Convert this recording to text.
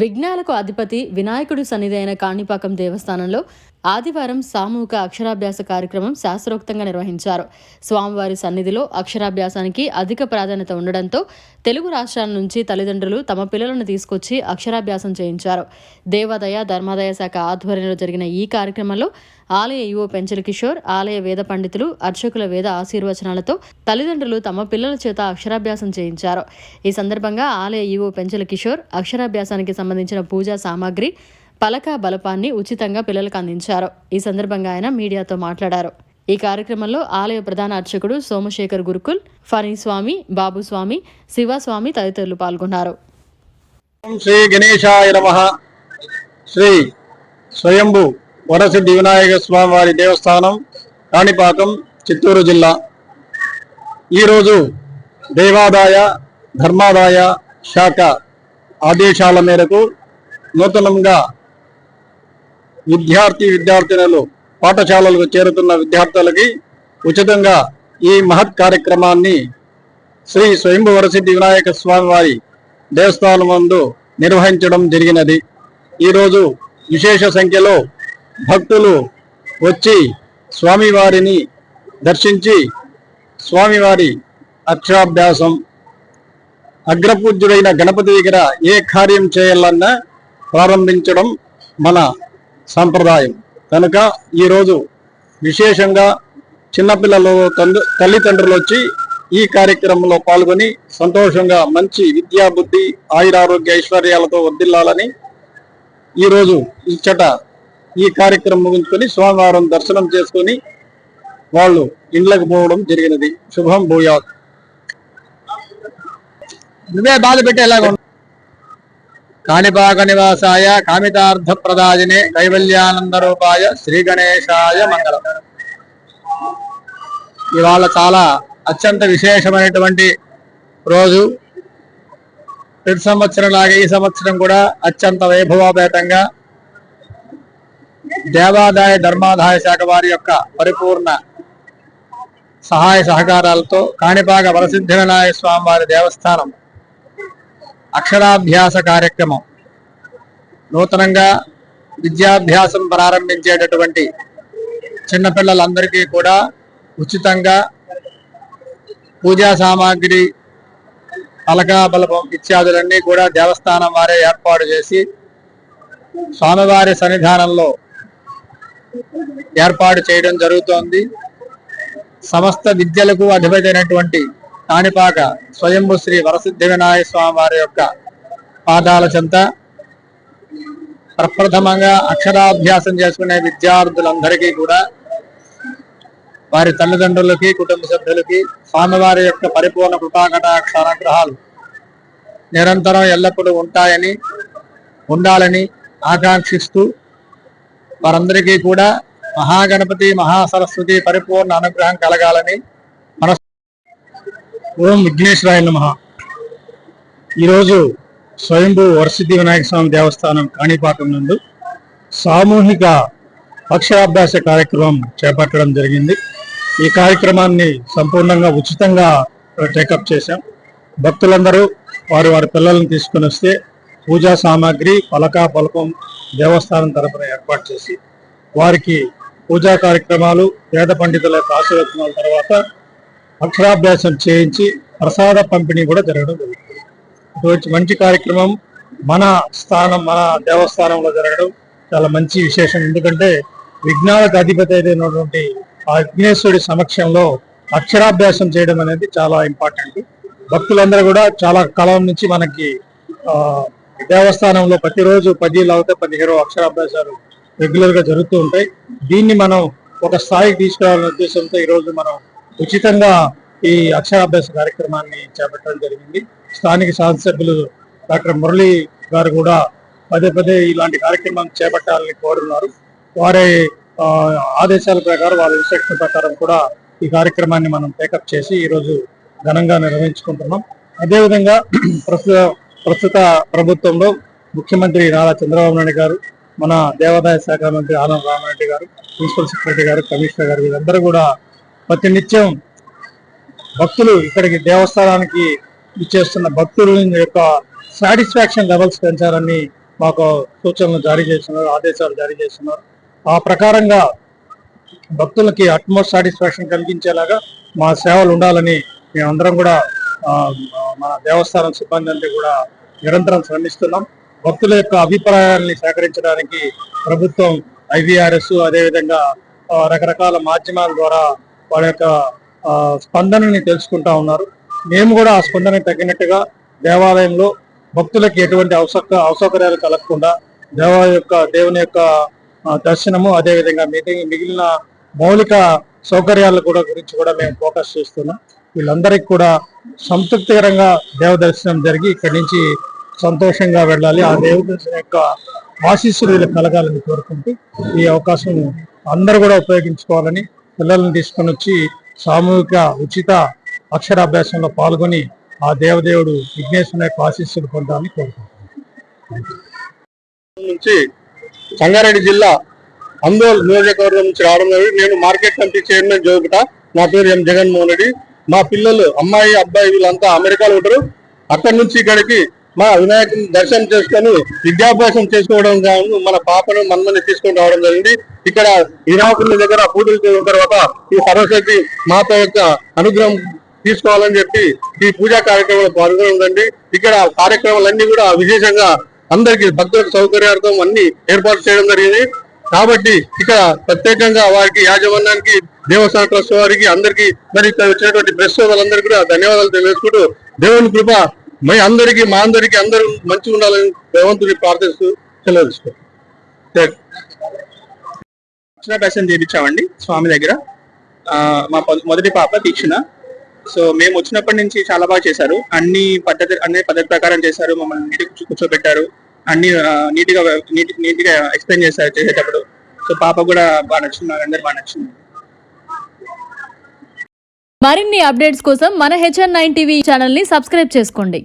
విఘ్నాలకు అధిపతి వినాయకుడి సన్నిధి అయిన కాణిపాకం దేవస్థానంలో ఆదివారం సామూహిక అక్షరాభ్యాస కార్యక్రమం శాస్త్రోక్తంగా నిర్వహించారు. స్వామివారి సన్నిధిలో అక్షరాభ్యాసానికి అధిక ప్రాధాన్యత ఉండడంతో తెలుగు రాష్ట్రాల నుంచి తల్లిదండ్రులు తమ పిల్లలను తీసుకొచ్చి అక్షరాభ్యాసం చేయించారు. దేవాదాయ ధర్మాదాయ శాఖ ఆధ్వర్యంలో జరిగిన ఈ కార్యక్రమంలో ఆలయ యువ పెంచల కిషోర్ ఆలయ వేద పండితులు అర్చకుల వేద ఆశీర్వచనాలతో తల్లిదండ్రులు తమ పిల్లల చేత అక్షరాభ్యాసం చేయించారు. ఈ సందర్భంగా ఆలయ యువ పెంచల కిషోర్ అక్షరాభ్యాసానికి సంబంధించిన పూజా సామాగ్రి పలక బలపాన్ని ఉచితంగా పిల్లలకు అందించారు. ఈ సందర్భంగా ఆయన మీడియాతో మాట్లాడారు. ఈ కార్యక్రమంలో ఆలయ ప్రధాన అర్చకుడు సోమశేఖర్ గురుకుల్ ఫణిస్వామి బాబుస్వామి శివస్వామి తదితరులు పాల్గొన్నారు. శ్రీ గణేశాయ నమ. శ్రీ స్వయంభు వరసిద్ధి వినాయక స్వామి వారి దేవస్థానం కాణిపాకం చిత్తూరు జిల్లా. ఈరోజు దేవాదాయ ధర్మాదాయ శాఖ ఆదేశాల మేరకు నూతనంగా విద్యార్థి విద్యార్థినులు పాఠశాలలకు చేరుతున్న విద్యార్థులకి ఉచితంగా ఈ మహత్ కార్యక్రమాన్ని శ్రీ స్వయంభు వరసిద్ధి వినాయక స్వామివారి దేవస్థానం నందు నిర్వహించడం జరిగినది. ఈరోజు విశేష సంఖ్యలో భక్తులు వచ్చి స్వామివారిని దర్శించి స్వామివారి అక్షరాభ్యాసం అగ్రపూజ్యుడైన గణపతి దగ్గర ఏ కార్యం చేయాలన్నా ప్రారంభించడం మన సాంప్రదాయం. కనుక ఈరోజు విశేషంగా చిన్నపిల్లలు తండ్రి తల్లిదండ్రులు వచ్చి ఈ కార్యక్రమంలో పాల్గొని సంతోషంగా మంచి విద్యా బుద్ధి ఆయురారోగ్య ఐశ్వర్యాలతో వర్దిల్లాలని ఈరోజు ఇచ్చట ఈ కార్యక్రమం ముగించుకొని సోమవారం దర్శనం చేసుకొని వాళ్ళు ఇండ్లకు పోవడం జరిగినది. శుభం భూయాత్. నువ్వే బాధ పెట్టేలాగా కాణిపాక నివాసాయ కామితార్థ ప్రదాయనే కైవల్యానంద రూపాయ శ్రీ గణేశాయ మంగళం ఇవాళ చాలా అత్యంత విశేషమైనటువంటి రోజు. ప్రతి సంవత్సరం లాగా ఈ సంవత్సరం కూడా అత్యంత వైభవపేతంగా దేవాదాయ ధర్మాదాయ శాఖ వారి యొక్క పరిపూర్ణ సహాయ సహకారాలతో కాణిపాక వరసిద్ధి వినాయక స్వామి వారి దేవస్థానం అక్షరాభ్యాస కార్యక్రమం నూతనంగా విద్యాభ్యాసం ప్రారంభించేటటువంటి చిన్నపిల్లలందరికీ కూడా ఉచితంగా పూజా సామాగ్రి పలకా బలపం ఇత్యాదులన్నీ కూడా దేవస్థానం వారే ఏర్పాటు చేసి స్వామివారి సన్నిధానంలో ఏర్పాటు చేయడం జరుగుతోంది. సమస్త విద్యలకు అధిపతి అయినటువంటి కాణిపాక స్వయంభు శ్రీ వరసిద్ధి వినాయక స్వామి వారి యొక్క పాదాల చెంత ప్రప్రథమంగా అక్షరాభ్యాసం చేసుకునే విద్యార్థులందరికీ కూడా వారి తల్లిదండ్రులకి కుటుంబ సభ్యులకి స్వామివారి యొక్క పరిపూర్ణ కృపాకటాక్ష అనుగ్రహాలు నిరంతరం ఎల్లప్పుడూ ఉంటాయని ఉండాలని ఆకాంక్షిస్తూ వారందరికీ కూడా మహాగణపతి మహాసరస్వతి పరిపూర్ణ అనుగ్రహం కలగాలని ఓం విఘ్నేశ్వరాయ నమ. ఈరోజు స్వయంభూ వరసిద్ధి వినాయక స్వామి దేవస్థానం కాణిపాకం నందు సామూహిక అక్షరాభ్యాస కార్యక్రమం చేపట్టడం జరిగింది. ఈ కార్యక్రమాన్ని సంపూర్ణంగా ఉచితంగా టేకప్ చేశాం. భక్తులందరూ వారి వారి పిల్లలను తీసుకుని వస్తే పూజా సామాగ్రి పలక పలకం దేవస్థానం తరపున ఏర్పాటు చేసి వారికి పూజా కార్యక్రమాలు పేద పండితుల యొక్క ఆశీర్వచనాల తర్వాత అక్షరాభ్యాసం చేయించి ప్రసాద పంపిణీ కూడా జరగడం జరుగుతుంది అటువంటి మంచి కార్యక్రమం మన స్థానం మన దేవస్థానంలో జరగడం చాలా మంచి విశేషం. ఎందుకంటే విజ్ఞానకు అధిపతి అయినటువంటి ఆ విఘ్నేశ్వరుడి సమక్షంలో అక్షరాభ్యాసం చేయడం అనేది చాలా ఇంపార్టెంట్. భక్తులందరూ కూడా చాలా కాలం నుంచి మనకి దేవస్థానంలో ప్రతిరోజు పది లేకపోతే పదిహేను అక్షరాభ్యాసాలు రెగ్యులర్గా జరుగుతూ ఉంటాయి. దీన్ని మనం ఒక స్థాయికి తీసుకురావాలనే ఉద్దేశంతో ఈరోజు మనం ఉచితంగా ఈ అక్షరాభ్యాస కార్యక్రమాన్ని చేపట్టడం జరిగింది. స్థానిక శాసనసభ్యులు డాక్టర్ మురళి గారు కూడా పదే పదే ఇలాంటి కార్యక్రమం చేపట్టాలని కోరున్నారు వారి ఆదేశాల ప్రకారం వారి ఇన్స్ట్రక్షన్ ప్రకారం కూడా ఈ కార్యక్రమాన్ని మనం టేకప్ చేసి ఈరోజు ఘనంగా నిర్వహించుకుంటున్నాం. అదేవిధంగా ప్రస్తుత ప్రస్తుత ప్రభుత్వంలో ముఖ్యమంత్రి నారా చంద్రబాబు నాయుడు గారు మన దేవాదాయ శాఖ మంత్రి ఆనంద రామారెడ్డి గారు ప్రిన్సిపల్ సెక్రటరీ గారు కమిషనర్ గారు వీరందరూ కూడా ప్రతినిత్యం భక్తులు ఇక్కడికి దేవస్థానానికి ఇచ్చేస్తున్న భక్తుల యొక్క సాటిస్ఫాక్షన్ లెవెల్స్ పెంచాలని మాకు సూచనలు జారీ చేస్తున్నారు ఆదేశాలు జారీ చేస్తున్నారు. ఆ ప్రకారంగా భక్తులకి అట్మోస్ట్ సాటిస్ఫాక్షన్ కలిగించేలాగా మా సేవలు ఉండాలని మేమందరం కూడా మన దేవస్థానం సిబ్బంది అంతా కూడా నిరంతరం శ్రమిస్తున్నాం. భక్తుల యొక్క అభిప్రాయాల్ని సేకరించడానికి ప్రభుత్వం ఐవీఆర్ఎస్ అదేవిధంగా రకరకాల మాధ్యమాల ద్వారా వాళ్ళ యొక్క స్పందనని తెలుసుకుంటా ఉన్నారు. మేము కూడా ఆ స్పందనకు తగినట్టుగా దేవాలయంలో భక్తులకి ఎటువంటి అవసక అసౌకర్యాలు కలగకుండా దేవాలయం యొక్క దేవుని యొక్క దర్శనము అదేవిధంగా మిగిలిన మిగిలిన మౌలిక సౌకర్యాల కూడా గురించి కూడా మేము ఫోకస్ చేస్తున్నాం. వీళ్ళందరికీ కూడా సంతృప్తికరంగా దేవ దర్శనం జరిగి ఇక్కడి నుంచి సంతోషంగా వెళ్ళాలి. ఆ దేవ దర్శనం యొక్క ఆశీస్సులు వీళ్ళకి కలగాలని కోరుకుంటూ ఈ అవకాశం అందరూ కూడా ఉపయోగించుకోవాలని పిల్లల్ని తీసుకొని వచ్చి సామూహిక ఉచిత అక్షరాభ్యాసంలో పాల్గొని ఆ దేవదేవుడు విఘ్నేశ్వరుని యొక్క ఆశీస్సులు పొందాలని కోరుకుంటున్నాను. నుంచి సంగారెడ్డి జిల్లా అందోల్ నియోజకవర్గం నుంచి రావడం జరిగింది. నేను మార్కెట్ కమిటీ చైర్మన్ జోగుట నా పేరు ఎం జగన్మోహన్ రెడ్డి. మా పిల్లలు అమ్మాయి అబ్బాయి వీళ్ళంతా అమెరికాలో ఉంటారు. అక్కడి నుంచి ఇక్కడికి మా వినాయకుని దర్శనం చేసుకొని విద్యాభ్యాసం చేసుకోవడం కాను మన పాపను మనమని తీసుకొని రావడం జరిగింది. ఇక్కడ వినాయకుని దగ్గర పూజలు చేసిన తర్వాత ఈ సరస్వతి మాత యొక్క అనుగ్రహం తీసుకోవాలని చెప్పి ఈ పూజా కార్యక్రమంలో పాల్గొనండి ఇక్కడ కార్యక్రమాలన్నీ కూడా విశేషంగా అందరికి భక్తులకు సౌకర్యార్థం అన్ని ఏర్పాటు చేయడం జరిగింది. కాబట్టి ఇక్కడ ప్రత్యేకంగా వారికి యాజమాన్యానికి దేవస్థాన ట్రస్ట్ వారికి అందరికి మరి ఇక్కడ వచ్చినటువంటి ప్రెస్ వాళ్ళందరికీ కూడా ధన్యవాదాలు తెలియజేసుకుంటూ దేవుని కృప మీ అందరికీ మా అందరికీ అందరూ మంచిగా ఉండాలని భగవంతుని ప్రార్థిస్తూ సెలవు అక్షరాభ్యాసం చేయించామండి స్వామి దగ్గర. మా మొదటి పాప దీక్షణ. సో మేము వచ్చినప్పటి నుంచి చాలా బాగా చేశారు. అన్ని పద్ధతి అన్ని పద్ధతి ప్రకారం చేశారు. మమ్మల్ని నీటి కూర్చోబెట్టారు. అన్ని నీట్గా నీట్ నీట్గా ఎక్స్ప్లెయిన్ చేశారు చేసేటప్పుడు. సో పాప కూడా బాగా నచ్చింది నాకు అందరు బాగా నచ్చింది మరిన్ని అప్డేట్స్ కోసం మన హెచ్ఎన్ నైన్ టీవీ ఛానల్ని సబ్స్క్రైబ్ చేసుకోండి.